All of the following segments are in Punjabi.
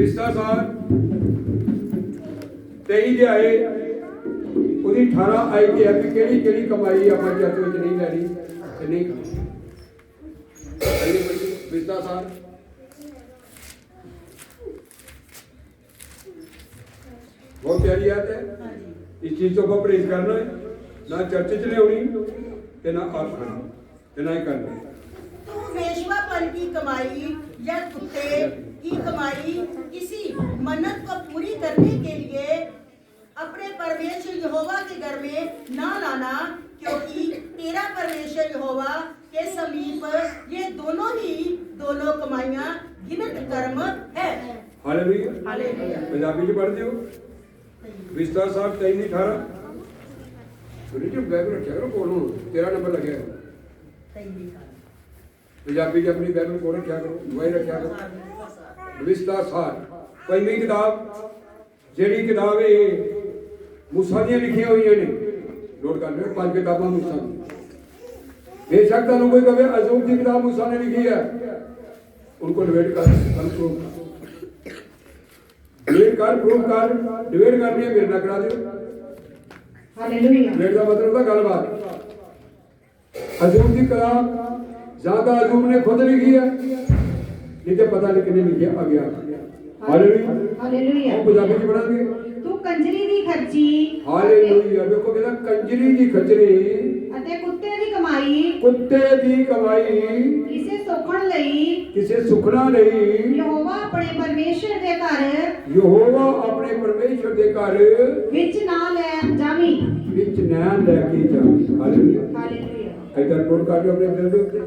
ਵਿਸਤਾ ਸਾਰ 23 ਦੇ ਆਏ ਉਹਦੀ 18 ਆਈ ਤੇ ਹੈ ਕਿਹੜੀ ਕਿਹੜੀ ਕਮਾਈ ਆਪਾਂ ਜੱਟ ਵਿੱਚ ਨਹੀਂ ਲੈਣੀ ਤੇ ਨਹੀਂ ਕਰਨੀ। ਵਿਸਤਾ ਸਾਰ ਬਹੁਤ ਪਿਆਰੀ ਆਦਤ ਹੈ। ਇਸ ਚੀਜ਼ ਤੋਂ ਆਪਾਂ ਪ੍ਰੇਜ਼ ਕਰਨਾ ਹੈ। ਨਾ ਚਰਚ ਚ ਲਿਆਉਣੀ ਤੇ ਨਾ ਆਖਣਾ ਤੇ ਨਾ ਹੀ ਕਰਨਾ। ਤੂੰ ਵੇਸ਼ਵਾ ਪਨ ਕੀ ਕਮਾਈ ਜਾਂ ਕੁੱਤੇ की कमाई किसी मन्नत को पूरी करने के लिए अपने परमेश्वर यहोवा के घर में ना लाना क्योंकि तेरा परमेश्वर यहोवा के समीप ये दोनों ही दोनों कमाइयाँ गिनत कर्म है। पंजाबी पढ़ते हो विस्तार साहब कहीं नहीं खा रहा। तेरा नंबर लगेगा पंजाबी की अपनी बैग में कोने क्या करो वही रखा करो। ਵਿਸਤਾਰ ਸਾਰ। ਪਹਿਲੀ ਕਿਤਾਬ? ਜਿਹੜੀ ਕਿਤਾਬ ਇਹ ਮੂਸਾ ਦੀਆਂ ਲਿਖੀਆਂ ਹੋਈਆਂ ਨੇ। ਨੋਟ ਕਰ ਲਿਓ ਪੰਜ ਕਿਤਾਬਾਂ ਮੂਸਾ ਦੀਆਂ। ਬੇਸ਼ੱਕ ਤੁਹਾਨੂੰ ਕੋਈ ਕਵੇ ਅਜ਼ੂਬ ਦੀ ਕਿਤਾਬ ਮੂਸਾ ਨੇ ਲਿਖੀ ਹੈ। ਉਨਕੋ ਡਿਬੇਟ ਕਰ ਕੰਟਰੋਲ ਡਿਬੇਟ ਕਰ ਪ੍ਰੂਫ ਕਰ ਡਿਬੇਟ ਕਰਨੀ ਹੈ ਮੇਰੇ ਨਾਲ ਕਰਾ ਦਿਓ। ਹਾਲੇਲੂਇਆ ਡਿਬੇਟ ਮਤਲਬ ਤਾਂ ਗੱਲਬਾਤ। ਅਜ਼ੂਬ ਦੀ ਕਲਾਮ ਜ਼ਿਆਦਾ ਅਜ਼ੂਬ ਨੇ ਖੁਦ ਲਿਖੀ ਹੈ। ਤੇ ਪਤਾ ਨਹੀਂ ਕਿਨੇ ਲਿਖਿਆ ਆ ਗਿਆ ਹਾਲੇਲੂਇਆ ਹਾਲੇਲੂਇਆ ਉਹ ਪੰਜਾਬੀ ਚ ਪੜਾਂਗੇ ਤੂੰ ਕੰਜਰੀ ਦੀ ਖਰਚੀ। ਹਾਲੇਲੂਇਆ ਵੇਖੋ ਕਹਿੰਦਾ ਕੰਜਰੀ ਦੀ ਖਚਰੀ ਅਤੇ ਕੁੱਤੇ ਦੀ ਕਮਾਈ। ਕੁੱਤੇ ਦੀ ਕਮਾਈ। ਕਿਸੇ ਸੋਖਣ ਲਈ। ਕਿਸੇ ਸੁਖਣਾ ਲਈ। ਯਹੋਵਾ ਆਪਣੇ ਪਰਮੇਸ਼ਰ ਦੇ ਘਰ। ਯਹੋਵਾ ਆਪਣੇ ਪਰਮੇਸ਼ਰ ਦੇ ਘਰ। ਵਿੱਚ ਨਾ ਲੈ ਜਾਵੀਂ। ਵਿੱਚ ਨੈਣ ਲੈ ਕੇ ਜਾਵੇ। ਹਾਲੇਲੂਇਆ ਹਾਲੇਲੂਇਆ ਇਧਰ ਨੋਟ ਕਰ ਲਿਓ ਆਪਣੇ ਦਿਲ ਦੇ ਉੱਤੇ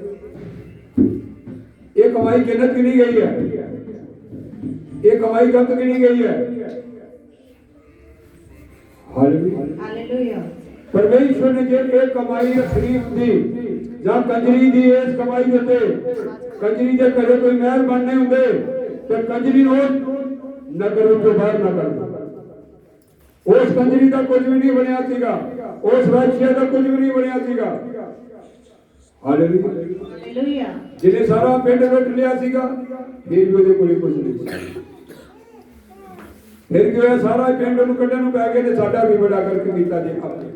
ਇਹ ਕਮਾਈ ਕਿੰਨਤ ਗਿਣੀ ਗਈ ਹੈ ਇਹ ਕਮਾਈ ਗਲਤ ਗਿਣੀ ਗਈ ਹੈ ਹਾਲੇਲੂਇਆ ਹਾਲੇਲੂਇਆ ਪਰਮੇਸ਼ਵਰ ਨੇ ਜੇ ਇਹ ਕਮਾਈ ਰੱਖਣੀ ਹੁੰਦੀ ਜਾਂ ਕੰਜਰੀ ਦੀ ਇਸ ਕਮਾਈ ਦੇ ਉੱਤੇ ਕੰਜਰੀ ਦੇ ਘਰੇ ਕੋਈ ਮਹਿਲ ਬਣਨੇ ਹੁੰਦੇ ਤੇ ਕੰਜਰੀ ਨੂੰ ਨਗਰ ਵਿੱਚੋਂ ਬਾਹਰ ਨਾ ਕਰਦਾ ਉਸ ਕੰਜਰੀ ਦਾ ਕੁਝ ਵੀ ਨਹੀਂ ਬਣਿਆ ਸੀਗਾ ਉਸ ਰਾਜਿਆ ਦਾ ਕੁਝ ਵੀ ਨਹੀਂ ਬਣਿਆ ਸੀਗਾ ਹਾਲੇਲੂਇਆ ਜਿਹਨੇ ਸਾਰਾ ਪਿੰਡ ਲੁੱਟ ਲਿਆ ਸੀਗਾ ਫਿਰ ਵੀ ਉਹਦੇ ਕੋਲੇ ਕੁਝ ਨਹੀਂ ਫਿਰ ਕੀ ਹੋਇਆ ਸਾਰਾ ਪਿੰਡ ਨੂੰ ਕੱਢਣ ਨੂੰ ਪੈ ਗਿਆ ਤੇ ਸਾਡਾ ਵੀ ਬੜਾ ਕਰਕੇ ਕੀਤਾ ਜੇ ਆਪਣੇ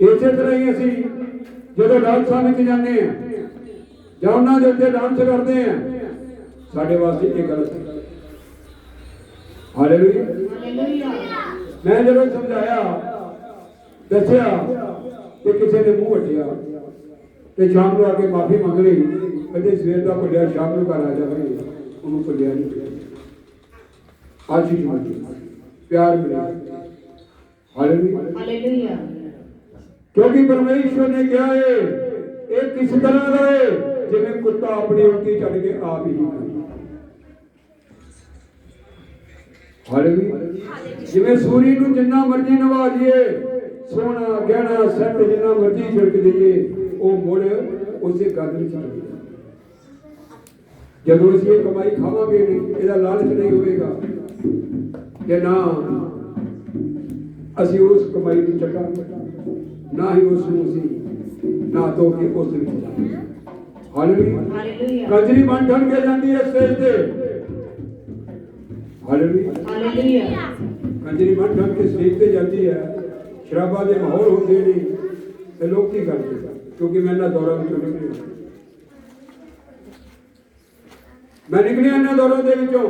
ਇਸੇ ਤਰ੍ਹਾਂ ਹੀ ਅਸੀਂ ਜਦੋਂ ਡਾਂਸਾਂ ਵਿੱਚ ਜਾਂਦੇ ਆ ਜਾਂ ਉਹਨਾਂ ਦੇ ਉੱਤੇ ਡਾਂਸ ਕਰਦੇ ਆ ਸਾਡੇ ਵਾਸਤੇ ਇਹ ਗਲਤ ਹੈ। ਹਾਲੇਲੂਇਆ ਹਾਲੇਲੂਇਆ ਮੈਂ ਜਦੋਂ ਸਮਝਾਇਆ ਦੱਸਿਆ ਕਿ ਕਿਸੇ ਨੇ ਮੂੰਹ ਵੱਟਿਆ ਤੇ ਸ਼ਾਮ ਨੂੰ ਆ ਕੇ ਮਾਫੀ ਮੰਗ ਲਈ। ਕਹਿੰਦੇ ਸਵੇਰ ਦਾ ਭੁੱਲਿਆ ਸ਼ਾਮ ਨੂੰ ਘਰ ਆ ਜਾਵੇ ਉਹਨੂੰ ਭੁੱਲਿਆ ਨਹੀਂ ਆਜੀ ਜੀ ਪਿਆਰ ਮਿਲਿਆ। ਹਾਲੇਲੂਇਆ ਕਿਉਂਕਿ ਪਰਮੇਸ਼ਵਰ ਨੇ ਕਿਹਾ ਏ ਇਹ ਕਿਸ ਤਰ੍ਹਾਂ ਦਾ ਏ? ਜਿਵੇਂ ਕੁੱਤਾ ਆਪਣੀ ਉਲਟੀ ਛੱਡ ਕੇ ਆਪ ਹੀ ਹਾਲੇਲੂਇਆ ਜਿਵੇਂ ਸੂਰੀ ਨੂੰ ਜਿੰਨਾ ਮਰਜ਼ੀ ਨਵਾ ਲਈਏ ਸੋਨਾ ਗਹਿਣਾ ਸੈੱਟ ਜਿੰਨਾ ਮਰਜ਼ੀ ਛਿੜਕ ਦਈਏ ਉਹ ਮੁੜ ਉਸੇ ਗੰਦ ਵਿੱਚ ਚਲੇ ਜਾਂਦਾ ਜਦੋਂ ਅਸੀਂ ਇਹ ਕਮਾਈ ਖਾਵਾਂਗੇ ਨਹੀਂ ਇਹਦਾ ਲਾਲਚ ਨਹੀਂ ਹੋਵੇਗਾ। ਕਿ ਨਾ ਅਸੀਂ ਉਸ ਕਮਾਈ ਨੂੰ ਚੱਟਾਂਗੇ ਨਾ ਹੀ ਉਸ ਨੂੰ ਅਸੀਂ ਨਾ ਧੋ ਕੇ ਉਸ ਵਿੱਚ ਹਾਲੇਲੂਇਆ ਕਜਰੀ ਬਣ ਠਣ ਕੇ ਜਾਂਦੀ ਹੈ ਸਟੇਜ ਤੇ। ਹਾਲੇਲੂਇਆ ਹਾਲੇਲੂਇਆ ਕੰਜਰੀ ਬਣ ਠਣ ਕੇ ਸਟੇਜ ਤੇ ਜਾਂਦੀ ਹੈ। ਸ਼ਰਾਬਾਂ ਦੇ ਮਾਹੌਲ ਹੁੰਦੇ ਨੇ ਤੇ ਲੋਕ ਕੀ ਕਰਦੇ? ਕਿਉਂਕਿ ਮੈਂ ਇਹਨਾਂ ਦੌਰਾਂ ਵਿੱਚੋਂ ਨਿਕਲਿਆ ਮੈਂ ਨਿਕਲਿਆ ਇਹਨਾਂ ਦੌਰਾਂ ਦੇ ਵਿੱਚੋਂ,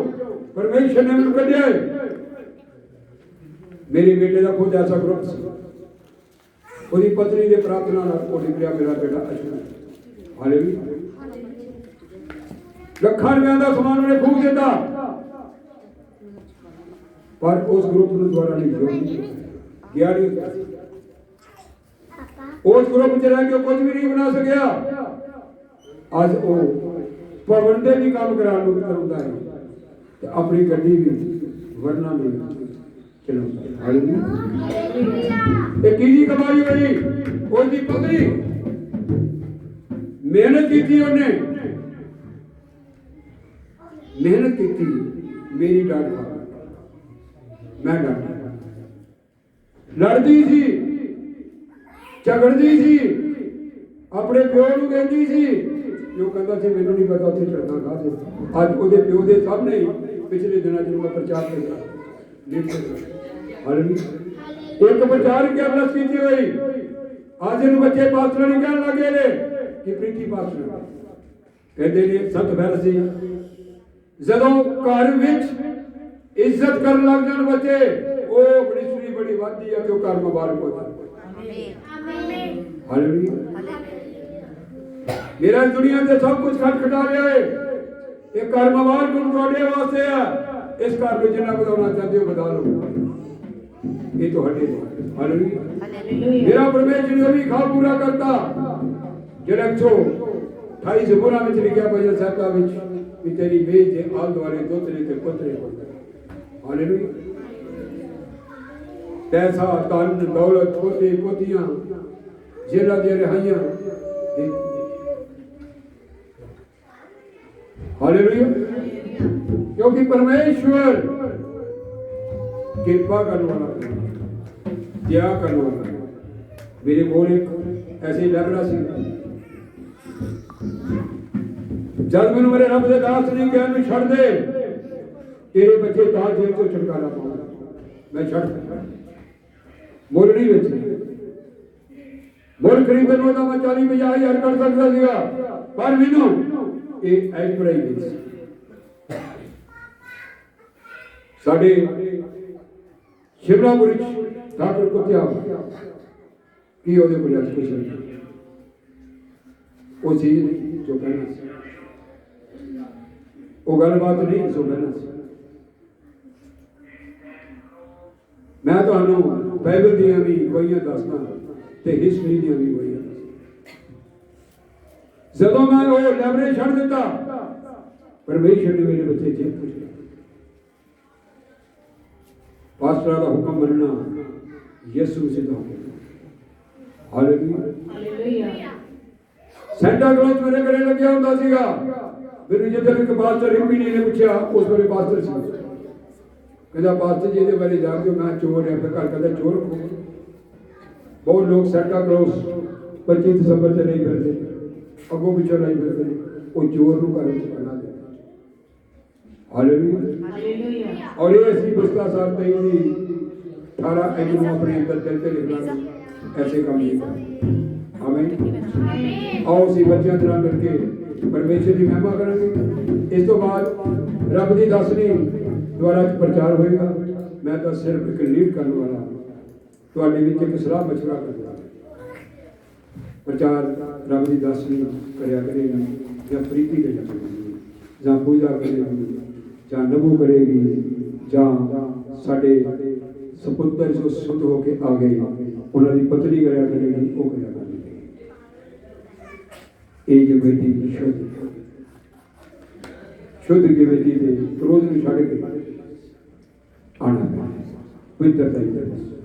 ਪਰਮੇਸ਼ਰ ਨੇ ਮੈਨੂੰ ਕੱਢਿਆ ਮੇਰੇ ਬੇਟੇ ਦਾ ਖੁਦ ਐਸਾ ਗਰੁੱਪ ਸੀ। ਉਹਦੀ ਪਤਨੀ ਦੇ ਪ੍ਰਾਰਥਨਾ ਨਾਲ ਉਹ ਨਿਕਲਿਆ ਮੇਰਾ ਬੇਟਾ ਅਸ਼ਨਾ ਹਾਲੇਲੂਇਆ ਲੱਖਾਂ ਰੁਪਏ ਦਾ ਸਮਾਨ ਉਹਨੇ ਫੂਕ ਦਿੱਤਾ। ਪਰ ਉਸ ਗਰੁੱਪ ਨੂੰ ਦੁਆਰਾ ਨਹੀਂ ਗਿਆ ਨਹੀਂ ਉਸ ਗਰੁੱਪ ਚ ਰਹਿ ਕੇ ਕੁਝ ਵੀ ਨਹੀਂ ਬਣਾ ਸਕਿਆ। ਅੱਜ ਉਹ ਭਵਨ ਦੇ ਵੀ ਕੰਮ ਕਰਾਉਣ ਨੂੰ ਕਰਦਾ ਹੈ। ਤੇ ਆਪਣੀ ਗੱਡੀ ਵੀ ਵਰਨਾ ਨਹੀਂ ਚਲਾਉਂਦਾ ਹਾਲੇਲੂਇਆ ਇਹ ਕਿਹਦੀ ਕਮਾਈ ਹੋਈ? ਉਹਦੀ ਪਤਨੀ। ਮਿਹਨਤ ਕੀਤੀ ਉਹਨੇ। ਮਿਹਨਤ ਕੀਤੀ। ਮੇਰੀ ਡਾਂਟ ਮੈਂ ਡਾਂਟਿਆ ਲੜਦੀ ਸੀ। ਝਗੜਦੀ ਸੀ। ਆਪਣੇ ਪਿਓ ਨੂੰ ਕਹਿੰਦੀ ਸੀ। ਜੋ ਕਹਿੰਦਾ ਸੀ, ਮੈਨੂੰ ਨਹੀਂ ਪਤਾ ਉੱਥੇ ਚੜਨਾ ਕਾਹਦੇ ਅੱਜ ਉਹਦੇ ਪਿਓ ਦੇ ਸਾਹਮਣੇ ਪਿਛਲੇ ਦਿਨਾਂ ਚ ਮੈਂ ਪ੍ਰਚਾਰ ਕੀਤਾ। ਲੀਡ ਕੀਤਾ ਹਾਲੇਲੂਇਆ ਇੱਕ ਪ੍ਰਚਾਰ ਕੀ ਅਰਦਾਸ ਕੀਤੀ ਹੋਈ। ਅੱਜ ਨੂੰ ਬੱਚੇ ਪਾਸਟਰ ਨਹੀਂ ਕਹਿਣ ਲੱਗੇ ਨੇ ਕਿ ਪ੍ਰੀਤੀ ਪਾਸਟਰ। ਕਹਿੰਦੇ ਨੇ, ਸਤ ਬੈਲ ਸੀ। ਜਦੋਂ ਘਰ ਵਿੱਚ ਇੱਜ਼ਤ ਕਰਨ ਲੱਗ ਜਾਣ ਬੱਚੇ, ਉਹ ਮਿਨਿਸਟਰੀ ਬੜੀ ਵੱਧਦੀ ਹੈ ਕਿ ਉਹ ਘਰ ਮੁਬਾਰਕ ਹੋ ਜਾਂਦਾ ਹਾਲੇਲੂਇਆ ਮੇਰਾ ਦੁਨੀਆ ਤੇ ਸਭ ਕੁਝ ਖਟਖਟਾ ਰਿਹਾ ਹੈ ਇਹ ਘਰ ਮੁਬਾਰਕ ਹੁਣ ਤੁਹਾਡੇ ਵਾਸਤੇ ਆ। ਇਸ ਘਰ ਨੂੰ ਜਿੰਨਾ ਵਧਾਉਣਾ ਚਾਹਦੇ ਹੋ ਵਧਾ ਲਓ। ਇਹ ਤੁਹਾਡੇ ਹਾਲੇਲੂਇਆ। ਮੇਰਾ ਪਰਮੇਸ਼ਰ ਨੇ ਵੀ ਖਾ ਪੂਰਾ ਕਰਤਾ। ਜਿਹੜਾ ਚੋ 28 ਜ਼ਬੂਰਾਂ ਵਿੱਚ ਲਿਖਿਆ ਭਜਨ ਸਾਹਿਬਾ ਵਿੱਚ ਕਿ ਤੇਰੀ ਮੇਜ ਦੇ ਆਲ ਦੁਆਲੇ ਦੋਤਰੇ ਤੇ ਪੁੱਤਰੇ ਹਾਲੇਲੂਇਆ ਪੈਸਾ ਧਨ ਦੌਲਤ ਪੋਤੇ ਪੋਤੀਆਂ ਜਿਹੜਾ ਦੀਆਂ ਰਹਾਈਆਂ ਹਾਲੇਲੂਇਆ। ਕਿਉਂਕਿ ਪਰਮੇਸ਼ਵਰ ਕਿਰਪਾ ਕਰਨ ਵਾਲਾ ਹੈ। ਕਰਨ ਵਾਲਾ ਮੇਰੇ ਕੋਲ ਇੱਕ ਐਸੀ ਲੱਭੜਾ ਸੀ। ਜਦ ਮੈਨੂੰ ਮੇਰੇ ਰੱਬ ਦੇ ਦਾਸ ਨੇ ਕਿਹਾ ਨੂੰ ਛੱਡ ਦੇ, ਤੇਰੇ ਬੱਚੇ ਤਾਂ ਜੇਲ੍ਹ ਤੋਂ ਛੁਟਕਾਰਾ ਪਾਉਣਾ। ਮੈਂ ਛੱਡ ਦਿੱਤਾ। ਮੁੱਲ ਨਹੀਂ ਮੁੱਲ ਖਰੀਦਣ ਨੂੰ ਤਾਂ ਮੈਂ 40 50 ਹਜ਼ਾਰ ਕਰ ਸਕਦਾ ਸੀਗਾ। ਪਰ ਮੈਨੂੰ ਇਹ ਐਗ ਪੜਾਈ ਵਿੱਚ ਸਾਡੇ ਸ਼ਿਮਲਾਪੁਰ ਡਾਕਟਰ ਕੁਤਿਆ ਕੀ ਉਹਦੇ ਕੋਲ ਐਕਸਪ੍ਰੈਸ਼ਨ ਉਹ ਚੀਜ਼ ਨਹੀਂ, ਜੋ ਕਹਿਣਾ ਸੀ। ਉਹ ਗੱਲਬਾਤ ਨਹੀਂ, ਜੋ ਕਹਿਣਾ ਸੀ। ਮੈਂ ਤੁਹਾਨੂੰ ਬਾਈਬਲ ਦੀਆਂ ਵੀ ਗੋਈਆਂ ਦੱਸਦਾ। ਤੇ ਹਿਸਟਰੀ ਦੀਆਂ ਵੀ ਗੋਈਆਂ ਜਦੋਂ ਮੈਂ ਉਹ ਲੈਬਰੇ ਛੱਡ ਦਿੱਤਾ ਪਰਮੇਸ਼ਰ ਨੇ ਮੇਰੇ ਬੱਚੇ ਜੇਲ੍ਹ ਤੋਂ ਛੁਡਾਏ ਪਾਸਟਰਾਂ ਦਾ ਹੁਕਮ ਮੰਨਣਾ ਯਿਸੂ ਸਿੱਧਾ ਹੋ ਗਿਆ ਹਾਲੇਲੂਇਆ। ਹਾਲੇਲੂਇਆ। ਸੈਂਟਾ ਕਲੌਸ ਮੇਰੇ ਘਰੇ ਲੱਗਿਆ ਹੁੰਦਾ ਸੀਗਾ। ਮੈਨੂੰ ਜਦੋਂ ਇੱਕ ਪਾਸਟਰ ਰਿੰਪੀ ਨੇ ਪੁੱਛਿਆ ਉਸ ਵੇਲੇ ਪਾਸਟਰ ਸੀ। ਕਹਿੰਦਾ ਪਾਸਟਰ ਜੀ ਇਹਦੇ ਬਾਰੇ ਜਾਣ ਦਿਓ ਮੈਂ ਚੋਰ ਹਾਂ ਫਿਰ ਘਰ ਕਹਿੰਦਾ ਚੋਰ ਕੌਣ? ਬਹੁਤ ਲੋਕ ਸੈਂਟਾ ਕਲੌਸ 25 ਦਸੰਬਰ ਤੇ ਨਹੀਂ ਫਿਰਦੇ ਅੱਗੋਂ ਪਿੱਛੋਂ ਨਹੀਂ ਫਿਰਦੇ ਉਹ ਚੋਰ ਨੂੰ ਘਰ ਵਿੱਚ ਬਣਾ ਦੇ ਹਾਲੇਲੂਇਆ ਹਾਲੇਲੂਇਆ ਔਰ ਇਹ ਅਸੀਂ ਬਸਤਾ ਸਾਹਿਬ ਤੇ ਹੀ 18 ਐਨ ਨੂੰ ਆਪਣੇ ਅੰਦਰ ਦਿਲ ਤੇ ਲਿਖਣਾ ਐਸੇ ਕੰਮ ਨਹੀਂ ਕਰਨਾ ਆਮੀਨ ਆਓ ਅਸੀਂ ਬੱਚਿਆਂ ਦੇ ਨਾਲ ਮਿਲ ਕੇ ਪਰਮੇਸ਼ਰ ਦੀ ਮਹਿਮਾ ਕਰਾਂਗੇ। ਇਸ ਤੋਂ ਬਾਅਦ ਰੱਬ ਦੀ ਦਸਵੀਂ ਦੁਆਰਾ ਪ੍ਰਚਾਰ ਹੋਏਗਾ। ਮੈਂ ਤਾਂ ਸਿਰਫ ਇੱਕ ਲੀਡ ਕਰਨ ਵਾਲਾ ਤੁਹਾਡੇ ਵਿੱਚ ਇੱਕ ਸਲਾਹ ਮਸ਼ਵਰਾ ਕਰਦਾ ਪ੍ਰਚਾਰ ਰੱਬ ਦੀ ਦਸਵੀਂ ਕਰਿਆ ਕਰੇਗੀ ਜਾਂ ਪ੍ਰੀਤੀ ਦੇ ਕਰੇਗੀ ਜਾਂ ਪੂਜਾ ਕਰੇਗੀ ਜਾਂ ਨਮੂ ਕਰੇਗੀ ਜਾਂ ਸਾਡੇ ਸੁਪੁੱਤਰ ਜੋ ਸੁਧ ਹੋ ਕੇ ਆ ਗਏ, ਉਹਨਾਂ ਦੀ ਪਤਨੀ ਕਰਿਆ ਕਰੇਗੀ ਉਹ ਕਰਿਆ ਕਰੇਗੀ ਇਹ ਜੋ ਬੇਟੀ ਸ਼ੁੱਧ ਸ਼ੁੱਧ ਦੀ ਬੇਟੀ ਦੇ ਕ੍ਰੋਧ ਨੂੰ ਛੱਡ ਕੇ ਆਣਾ ਪਵਿੱਤਰਤਾ ਹੀ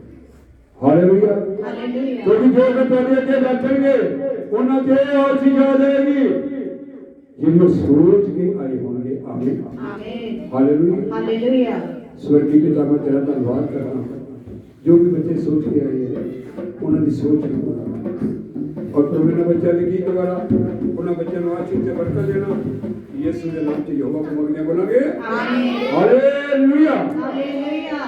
ਹਾਲੇਲੂਇਆ ਹਾਲੇਲੂਇਆ ਕਿਉਂਕਿ ਜੋ ਕਿ ਤੁਹਾਡੇ ਅੱਗੇ ਬੈਠਣਗੇ ਉਹਨਾਂ ਤੇ ਇਹ ਆਸ ਹੀ ਜਾ ਜਾਏਗੀ ਜਿਹਨੂੰ ਸੋਚ ਕੇ ਆਏ ਹੋਣਗੇ ਆਮੀਨ ਆਮੀਨ ਹਾਲੇਲੂਇਆ ਹਾਲੇਲੂਇਆ ਸਵਰਗੀ ਪਿਤਾ ਮੈਂ ਤੇਰਾ ਧੰਨਵਾਦ ਕਰਦਾ ਜੋ ਵੀ ਬੱਚੇ ਸੋਚ ਕੇ ਆਏ ਹੈ ਉਹਨਾਂ ਦੀ ਸੋਚ ਨੂੰ ਪੂਰਾ ਕਰ। ਔਰ ਪ੍ਰਭੂ ਨੇ ਬੱਚਿਆਂ ਦੇ ਗੀਤ ਗਾਣਾ ਉਹਨਾਂ ਬੱਚਿਆਂ ਨੂੰ ਆਸ਼ੀਰਵਾਦ ਤੇ ਬਰਕਤ ਦੇਣਾ ਯਿਸੂ ਦੇ ਨਾਮ ਤੇ ਯਹੋਵਾ ਕੋ ਮੰਗਦੇ ਬੋਲਾਂਗੇ ਆਮੀਨ hallelujah hallelujah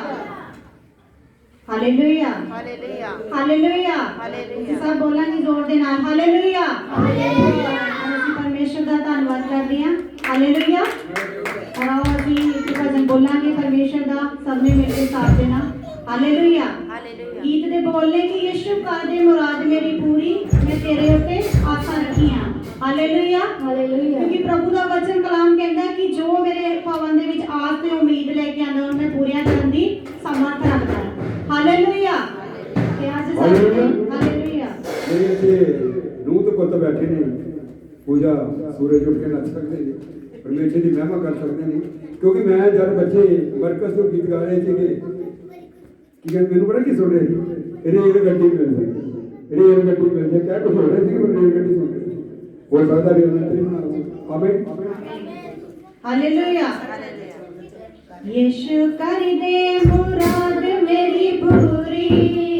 hallelujah hallelujah hallelujah hallelujah. ਅਸੀਂ ਸਭ ਬੋਲਾਂਗੇ ਜ਼ੋਰ ਦੇ ਨਾਲ। ਹਾਲੇਲੂਇਆ ਹਾਲੇਲੂਇਆ ਅਸੀਂ ਪਰਮੇਸ਼ਰ ਦਾ ਧੰਨਵਾਦ ਕਰਦੇ ਹਾਂ। ਹਾਲੇਲੂਇਆ ਔਰ ਆਓ ਅਸੀਂ ਇੱਕ ਭਜਨ ਬੋਲਾਂਗੇ ਪਰਮੇਸ਼ਰ ਦਾ ਸਭ ਨੇ ਮਿਲ ਕੇ ਸਾਥ ਦੇਣਾ। ਹਾਲੇਲੂਇਆ ਹਾਲੇਲੂਇਆ ਗੀਤ ਦੇ ਬੋਲ ਨੇ ਕਿ ਯਿਸੂ ਕਰ ਦੇ ਮੁਰਾਦ ਮੇਰੀ ਪੂਰੀ ਮੈਂ ਤੇਰੇ ਉੱਤੇ ਆਸਾਂ ਰੱਖੀਆਂ। ਹਾਲੇਲੂਇਆ ਹਾਲੇਲੂਇਆ ਕਿਉਂਕਿ ਪ੍ਰਭੂ ਦਾ ਵਚਨ ਕਲਾਮ ਕਹਿੰਦਾ ਕਿ ਜੋ ਮੇਰੇ ਭਵਨ ਦੇ ਵਿੱਚ ਆਸ ਤੇ ਉਮੀਦ ਲੈ ਕੇ ਆਉਂਦਾ ਉਹਨੂੰ ਮੈਂ ਪੂਰੀਆਂ ਕਰਨ ਦੀ ਸਮਰੱਥ ਰੱਖਦਾ ਹਾਂ। ਹਾਲੇਲੂਇਆ ਤੇ ਅੱਜ ਸਾਡੇ ਹਾਲੇਲੂਇਆ। ਹਾਲੇਲੂਇਆ ਮੇਰੇ ਇੱਥੇ ਨੂੰਹ ਤੇ ਪੁੱਤ ਬੈਠੇ ਨੇ ਪੂਜਾ ਸੂਰਜ ਉੱਠ ਕੇ ਨੱਚ ਸਕਦੇ ਨੇ ਪਰਮੇਸ਼ਰ ਦੀ ਮਹਿਮਾ ਕਰ ਸਕਦੇ ਨੇ ਕਿਉਂਕਿ ਮੈਂ ਜਦ ਬੱਚੇ ਮਰਕਜ਼ ਤੋਂ ਗੀਤ ਗਾ ਰਹੇ ਸੀਗੇ ਕੀ ਕਹਿੰਦੇ ਮੈਨੂੰ ਪਤਾ ਕੀ ਸੁਣ ਰਹੇ ਸੀ ਰੇਲ ਗੱਡੀ ਮਿਲਦੀ ਰੇਲ ਗੱਡੀ ਮਿਲਦੀ ਕਹਿ ਕੁਝ ਹੋ ਰਿਹਾ ਸੀ ਪਰ ਰੇਲ ਗੱਡੀ ਸੁਣ ਰਹੇ ਸੀ ਹੋ ਸਕਦਾ ਰੇਲ ਗੱਡੀ ਬਣਾ ਆਮੀਨ ਹਾਲੇਲੂਇਆ ਯਿਸੂ ਕਰ ਦੇ ਮੁਰਾਦ ਮੇਰੀ ਪੂਰੀ